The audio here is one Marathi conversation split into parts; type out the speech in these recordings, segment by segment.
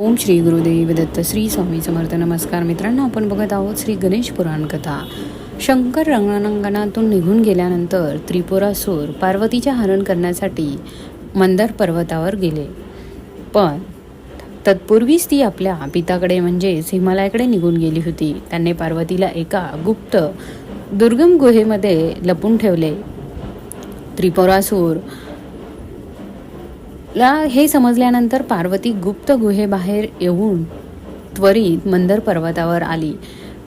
ओम श्री गुरुदेव दत्त श्री स्वामी समर्थ नमस्कार मित्रांनो आपण बघत आहोत श्री गणेश पुराण कथा. शंकर रंगणांगणातून निघून गेल्यानंतर त्रिपुरासूर पार्वतीचे हरण करण्यासाठी मंदार पर्वतावर गेले. पण तत्पूर्वीच ती आपल्या पिताकडे म्हणजेच हिमालयाकडे निघून गेली होती. त्यांनी पार्वतीला एका गुप्त दुर्गम गुहेमध्ये लपून ठेवले. त्रिपुरासूर ला हे समजल्यानंतर पार्वती गुप्त गुहेबाहेर येऊन त्वरित मंदर पर्वतावर आली.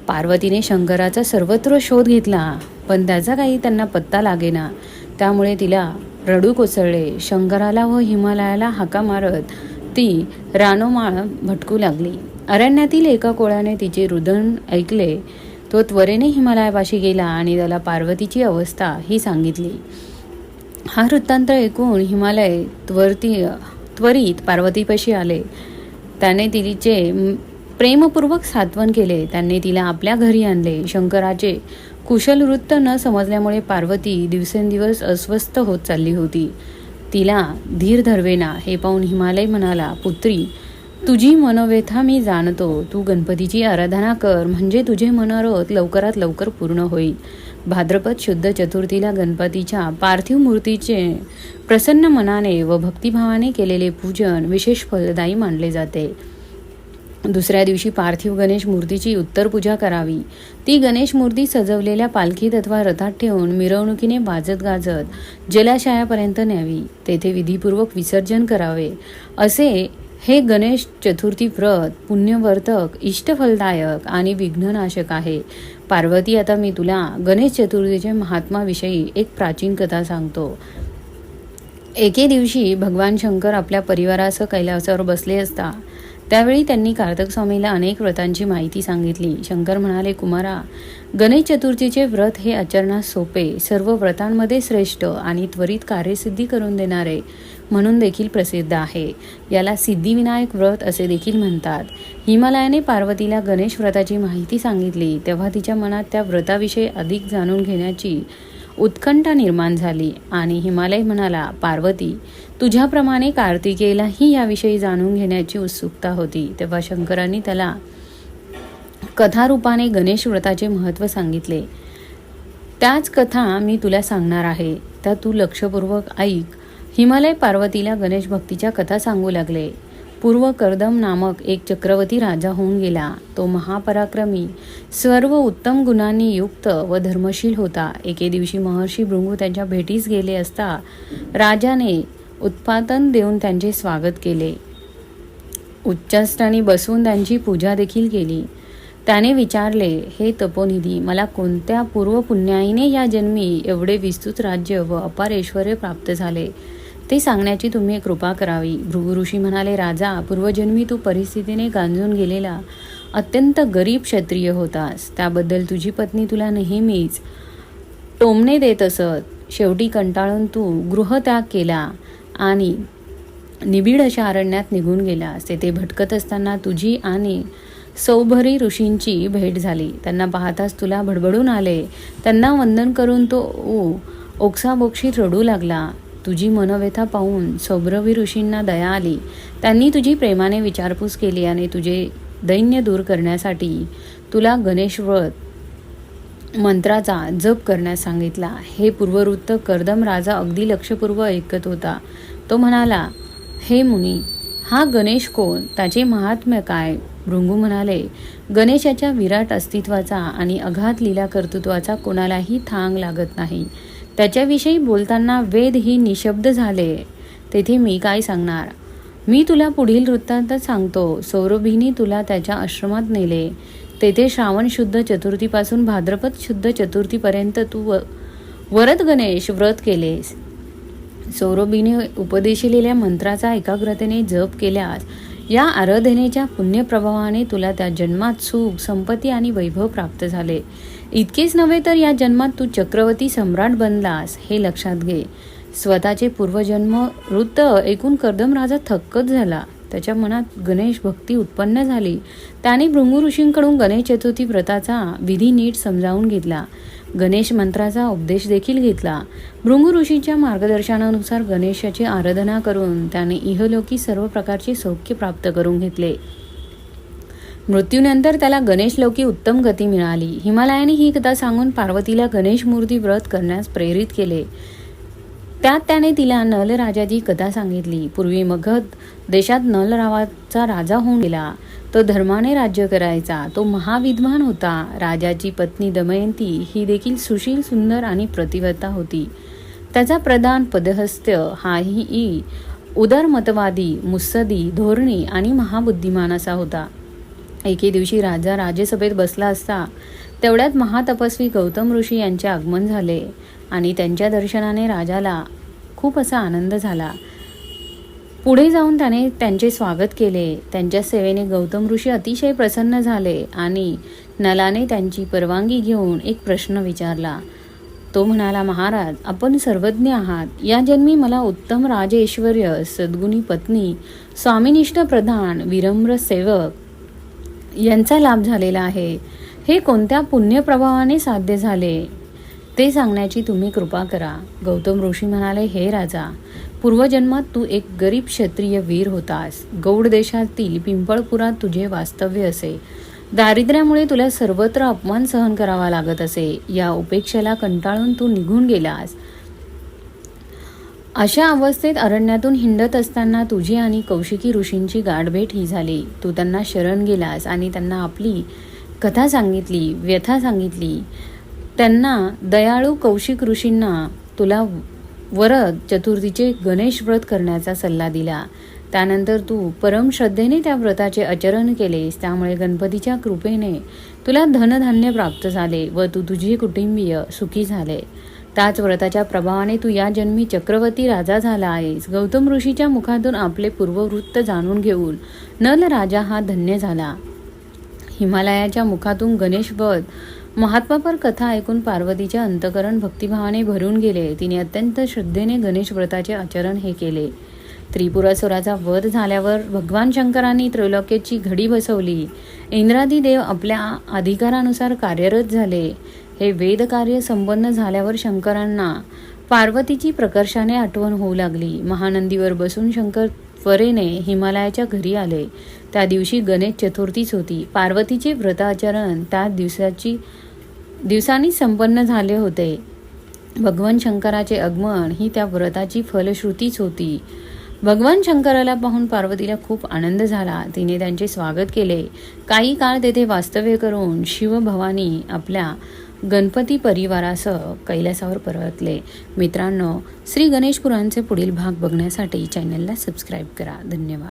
पार्वतीने शंकराचा सर्वत्र शोध घेतला पण त्याचा काही त्यांना पत्ता लागेना. त्यामुळे तिला रडू कोसळले. शंकराला व हिमालयाला हाका मारत ती रानोमाळ भटकू लागली. अरण्यातील एका कोळ्याने तिचे रुदन ऐकले. तो त्वरेने हिमालयापाशी गेला आणि त्याला पार्वतीची अवस्था ही सांगितली. हा वृत्तांत ऐकून हिमालय त्वरती त्वरित पार्वतीपाशी आले. त्याने तिचे प्रेमपूर्वक सात्वन केले. त्यांनी तिला आपल्या घरी आणले. शंकराचे कुशल वृत्त न समजल्यामुळे पार्वती दिवसेंदिवस अस्वस्थ होत चालली होती. तिला धीर धरवेना हे पाहून हिमालय म्हणाला पुत्री तुझी मनोव्यथा मी जाणतो. तू गणपतीची आराधना कर. म्हणजे तुझे मनोरथ लवकरात लवकर पूर्ण होईल. भाद्रपद शुद्ध चतुर्थीला गणपतीच्या पार्थिव मूर्तीचे प्रसन्न मनाने व भक्तिभावाने केलेले पूजन विशेष फलदायी मानले जाते. दुसऱ्या दिवशी पार्थिव गणेश मूर्तीची उत्तर पूजा करावी. ती गणेश मूर्ती सजवलेल्या पालखीत अथवा रथात ठेवून मिरवणुकीने वाजत गाजत जलाशयापर्यंत न्यावी. तेथे विधीपूर्वक विसर्जन करावे. असे हे गणेश चतुर्थी व्रत पुण्यवर्तक इष्टफलदायक आणि विघ्ननाशक आहे. पार्वती आता मी तुला गणेश चतुर्थीच्या महात्माविषयी एक प्राचीन कथा सांगतो. एके दिवशी भगवान शंकर आपल्या परिवारासह कैलासावर बसले असता त्यावेळी त्यांनी कार्तक स्वामीला अनेक व्रतांची माहिती सांगितली. शंकर म्हणाले कुमारा गणेश चतुर्थीचे व्रत हे आचरणास सोपे सर्व व्रतांमध्ये श्रेष्ठ आणि त्वरित कार्यसिद्धी करून देणारे. म्हणून देखील प्रसिद्ध आहे. याला सिद्धिविनायक व्रत असे देखील म्हणतात. हिमालयाने पार्वतीला गणेश व्रताची माहिती सांगितली तेव्हा तिच्या मनात त्या व्रताविषयी अधिक जाणून घेण्याची उत्कंठा निर्माण झाली आणि हिमालय म्हणाला पार्वती तुझ्याप्रमाणे कार्तिकेयलाही याविषयी जाणून घेण्याची उत्सुकता होती तेव्हा शंकरांनी त्याला कथारूपाने गणेश व्रताचे महत्त्व सांगितले. त्याच कथा मी तुला सांगणार आहे. त्या तू लक्षपूर्वक ऐक. हिमालय पार्वतीला गणेश भक्तीच्या कथा सांगू लागले. पूर्व कर्दम नामक एक चक्रवर्ती राजा होऊन गेला. तो महापराक्रमी सर्व उत्तम गुणांनी युक्त व धर्मशील होता. एके दिवशी महर्षी भृंगू त्यांच्या भेटीस गेले असता राजाने उत्पादन देऊन त्यांचे स्वागत केले. उच्चस्थानी बसून त्यांची पूजा देखील केली. त्याने विचारले हे तपोनिधी मला कोणत्या पूर्वपुण्याईने या जन्मी एवढे विस्तृत राज्य व अपार ऐश्वर प्राप्त झाले? ते सांगण्याची तुम्ही कृपा करावी. भृगुऋषी म्हणाले राजा पूर्वजन्मी तू परिस्थितीने गांजून गेलेला. अत्यंत गरीब क्षत्रिय होतास. त्याबद्दल तुझी पत्नी तुला नेहमीच टोमणे देत असत. शेवटी कंटाळून तू गृहत्याग केला आणि निबिड अशा अरण्यात निघून गेलास. तेथे भटकत असताना तुझी आणि सौभरी ऋषींची भेट झाली. त्यांना पाहताच तुला भडबडून आले. त्यांना वंदन करून तो ओ ओक्साबोक्षीत रडू लागला. तुझी मनोव्यथा पाहून सौभ्रवी ऋषींना दया आली. त्यांनी तुझी प्रेमाने विचारपूस केली आणि तुझे दैन्य दूर करण्यासाठी तुला गणेश व्रत मंत्राचा जप करण्यास सांगितला. हे पूर्ववृत्त कर्दम राजा अगदी लक्षपूर्व ऐकत होता. तो म्हणाला हे मुनी हा गणेश कोण? त्याचे महात्म्य काय? भृंगू म्हणाले गणेशाच्या विराट अस्तित्वाचा आणि अघात लीला कर्तृत्वाचा कोणालाही थांग लागत नाही. त्याच्याविषयी बोलताना वेद ही निशब्द झाले. तेथे मी काय सांगणार? मी तुला पुढील वृत्तांतच सांगतो. सौरभीनी तुला त्याच्या आश्रमात नेले. तेथे श्रावण शुद्ध चतुर्थीपासून भाद्रपद शुद्ध चतुर्थीपर्यंत तू व वरद गणेश व्रत केलेस. सौरभीने उपदेशिलेल्या मंत्राचा एकाग्रतेने जप केल्यास या आराधनेच्या पुण्यप्रभावाने तुला त्या जन्मात सुख संपत्ती आणि वैभव प्राप्त झाले. इतकेच नव्हे तर या जन्मात तू चक्रवर्ती सम्राट बनलास हे लक्षात घे. स्वतःचे पूर्वजन्म वृत्त ऐकून कर्दम राजा थक्कच झाला. त्याच्या मनात गणेश भक्ती उत्पन्न झाली. त्याने भृंगू ऋषींकडून गणेश चतुर्थी व्रताचा विधी नीट समजावून घेतला. गणेश मंत्राचा उपदेश देखील घेतला. भृंगू ऋषीच्या मार्गदर्शनानुसार गणेशाची आराधना करून त्याने इहलोकी सर्व प्रकारचे सौख्य प्राप्त करून घेतले. मृत्यूनंतर त्याला गणेश लोकी उत्तम गती मिळाली. हिमालयाने ही कथा सांगून पार्वतीला गणेश मूर्ती व्रत करण्यास प्रेरित केले. त्यात त्याने तिला नल राजाची कथा सांगितली. पूर्वी मगध देशात नलरावाचा राजा होऊन गेला. तो धर्माने राज्य करायचा. तो महाविद्वान होता. राजाची पत्नी दमयंती ही देखील सुशील सुंदर आणि प्रतिभता होती. त्याचा प्रधान पदहस्त्य हाही उदारमतवादी मुत्सदी धोरणी आणि महाबुद्धिमान असा होता. एके दिवशी राजा राजसभेत बसला असता तेवढ्यात महातपस्वी गौतम ऋषी यांचे आगमन झाले आणि त्यांच्या दर्शनाने राजाला खूप असा आनंद झाला. पुढे जाऊन त्याने त्यांचे स्वागत केले. त्यांच्या सेवेने गौतम ऋषी अतिशय प्रसन्न झाले आणि नलाने त्यांची परवानगी घेऊन एक प्रश्न विचारला. तो म्हणाला महाराज आपण सर्वज्ञ आहात. या जन्मी मला उत्तम राजऐश्वर्य सद्गुणी पत्नी स्वामिनिष्ठ प्रधान विरम्र सेवक यांचा लाभ झालेला आहे. हे कोणत्या पुण्यप्रभावाने साध्य झाले? ते सांगण्याची तुम्ही कृपा करा. गौतम ऋषी म्हणाले हे राजा पूर्वजन्मात तू एक गरीब क्षत्रिय वीर होतास. गौड देशातील पिंपळपुरात तुझे वास्तव्य असे. दारिद्र्यामुळे तुला सर्वत्र अपमान सहन करावा लागत असे. या उपेक्षेला कंटाळून तू निघून गेलास. अशा अवस्थेत अरण्यातून हिंडत असताना तुझी आणि कौशिकी ऋषींची गाठभेट ही झाली. तू त्यांना शरण गेलास आणि त्यांना आपली कथा सांगितली व्यथा सांगितली त्यांना दयाळू कौशिक ऋषींना तुला वरद चतुर्थीचे गणेश व्रत करण्याचा सल्ला दिला. त्यानंतर तू परम श्रद्धेने त्या व्रताचे आचरण केलेस त्यामुळे गणपतीच्या कृपेने तुला धनधान्य प्राप्त झाले व तू तुझे कुटुंबीय सुखी झाले. त्याच व्रताच्या प्रभावाने तू या जन्मी चक्रवर्ती राजा झाला आहेस. गौतम ऋषीच्या मुखातून आपले पूर्ववृत्त जाणून घेऊन नल राजा हा धन्य झाला. हिमालयाच्या मुखातून गणेशवध महात्मापर कथा ऐकून पार्वतीचे अंतकरण भक्तिभावाने भरून गेले. तिने अत्यंत श्रद्धेने गणेश व्रताचे आचरण हे केले. त्रिपुरासुराचा वध झाल्यावर भगवान शंकरांनी त्रैलोक्याची घडी बसवली. इंद्रादी देव आपल्या अधिकारानुसार कार्यरत झाले. हे वेदकार्य संपन्न झाल्यावर शंकरांना पार्वतीची प्रकर्षाने आठवण होऊ लागली. महानंदीवर बसून शंकर त्वरेने हिमालयाच्या घरी आले. त्या दिवशी गणेश चतुर्थीच होती. पार्वतीचे व्रताचरण त्या दिवसाची दिवसांनी संपन्न झाले होते. भगवान शंकराचे आगमन ही त्या व्रताची फलश्रुतीच होती. भगवान शंकराला पाहून पार्वतीला खूप आनंद झाला. तिने त्यांचे स्वागत केले. काही काळ तेथे वास्तव्य करून शिवभवानी आपल्या गणपती परिवारासह कैलासावर परतले. मित्रांनो श्री गणेशपुरांचे पुढील भाग बघण्यासाठी चॅनलला सबस्क्राईब करा. धन्यवाद.